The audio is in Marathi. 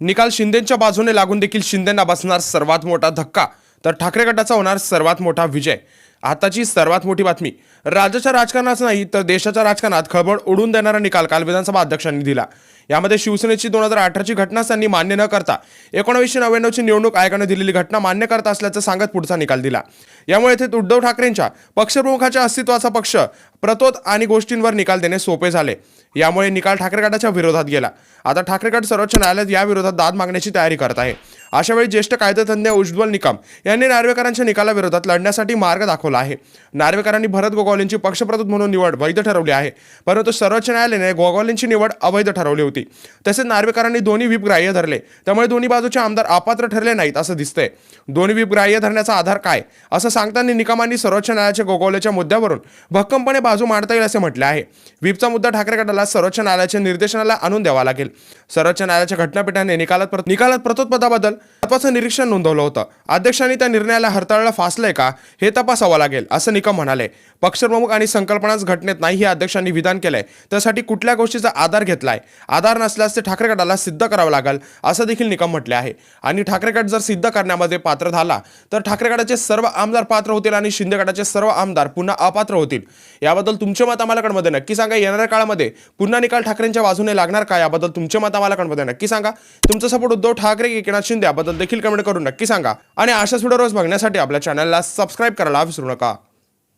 निकाल शिंदेच्या बाजूने लागून देखील शिंदेंना बसणार सर्वात मोठा धक्का. तर ठाकरे गटाचा होणार सर्वात मोठा विजय. आताची सर्वात मोठी बातमी. राज्याच्या राजकारणाच नाही तर देशाच्या राजकारणात खळबळ उडून देणारा निकाल काल विधानसभा अध्यक्षांनी दिला. यामध्ये शिवसेनेची दोन हजार अठराची घटना त्यांनी मान्य न करता एकोणावीसशे नव्याण्णवची निवडणूक आयोगाने दिलेली घटना मान्य करत असल्याचं सांगत पुढचा निकाल दिला. यामुळे येथे उद्धव ठाकरेंच्या पक्षप्रमुखाच्या अस्तित्वाचा पक्ष प्रतोद आणि गोष्टींवर निकाल देणे सोपे झाले. यामुळे निकाल ठाकरे गटाच्या विरोधात गेला. आता ठाकरे गट सर्वोच्च न्यायालयात या विरोधात दाद मागण्याची तयारी करत आहे. अशावेळी ज्येष्ठ कायदेतज्ञ उज्ज्वल निकम यांनी नार्वेकरांच्या निकालाविरोधात लढण्यासाठी मार्ग दाखवला आहे. नार्वेकरांनी भरत गोगावलेंची पक्षप्रतोद म्हणून निवड वैध ठरवली आहे. परंतु सर्वोच्च न्यायालयाने गोगावलेंची निवड अवैध ठरवली होती. तसेच नार्वेकरांनी दोन्ही विपग्राह्य धरले. त्यामुळे दोन्ही बाजूचे आमदार अपात्र ठरले नाहीत असं दिसतंय. दोन्ही विपग्राह्य धरण्याचा आधार काय? असं सांगताना निकमांनी सर्वोच्च न्यायालयाच्या गोगावलेच्या मुद्द्यावरून भक्कमपणे बाजू मांडता येईल असे म्हटले आहे. व्हीपचा मुद्दा ठाकरे गटाला सर्वोच्च न्यायालयाच्या निर्देशनाला आणून द्यावा लागेल. सर्वोच्च न्यायालयाच्या घटनापीठाने निकालात प्रत- निकालात प्रतोत्पदाबद्दल महत्वाचं निरीक्षण नोंदवलं होतं. अध्यक्षांनी त्या निर्णयाला हरताळला फासलंय का हे तपासावं लागेल असं निकम म्हणाले. पक्षप्रमुख आणि संकल्पनाच घटनेत नाही हे अध्यक्षांनी विधान केलंय. त्यासाठी कुठल्या गोष्टीचा आधार घेतलाय? आधार नसल्यास ते ठाकरे गटाला सिद्ध करावं लागेल असं देखील निकम म्हटले आहे. आणि ठाकरे गट जर सिद्ध करण्यामध्ये पात्र झाला तर ठाकरे गटाचे सर्व आमदार पात्र होतील आणि शिंदे गटाचे सर्व आमदार पुन्हा अपात्र होतील. याबद्दल तुमचे मत आम्हाला कडमध्ये नक्की सांगा. येणाऱ्या काळामध्ये पुन्हा निकाल ठाकरेंच्या बाजूने लागणार का? याबद्दल तुमचे मत आम्हाला कडमध्ये नक्की सांगा. तुमचा सपोर्ट उद्धव ठाकरे एकनाथ शिंदे याबद्दल देखील कमेंट करून नक्की सांगा. आणि अशाच व्हिडिओ रोज बघण्यासाठी आपल्या चॅनलला सबस्क्राईब करायला विसरू नका.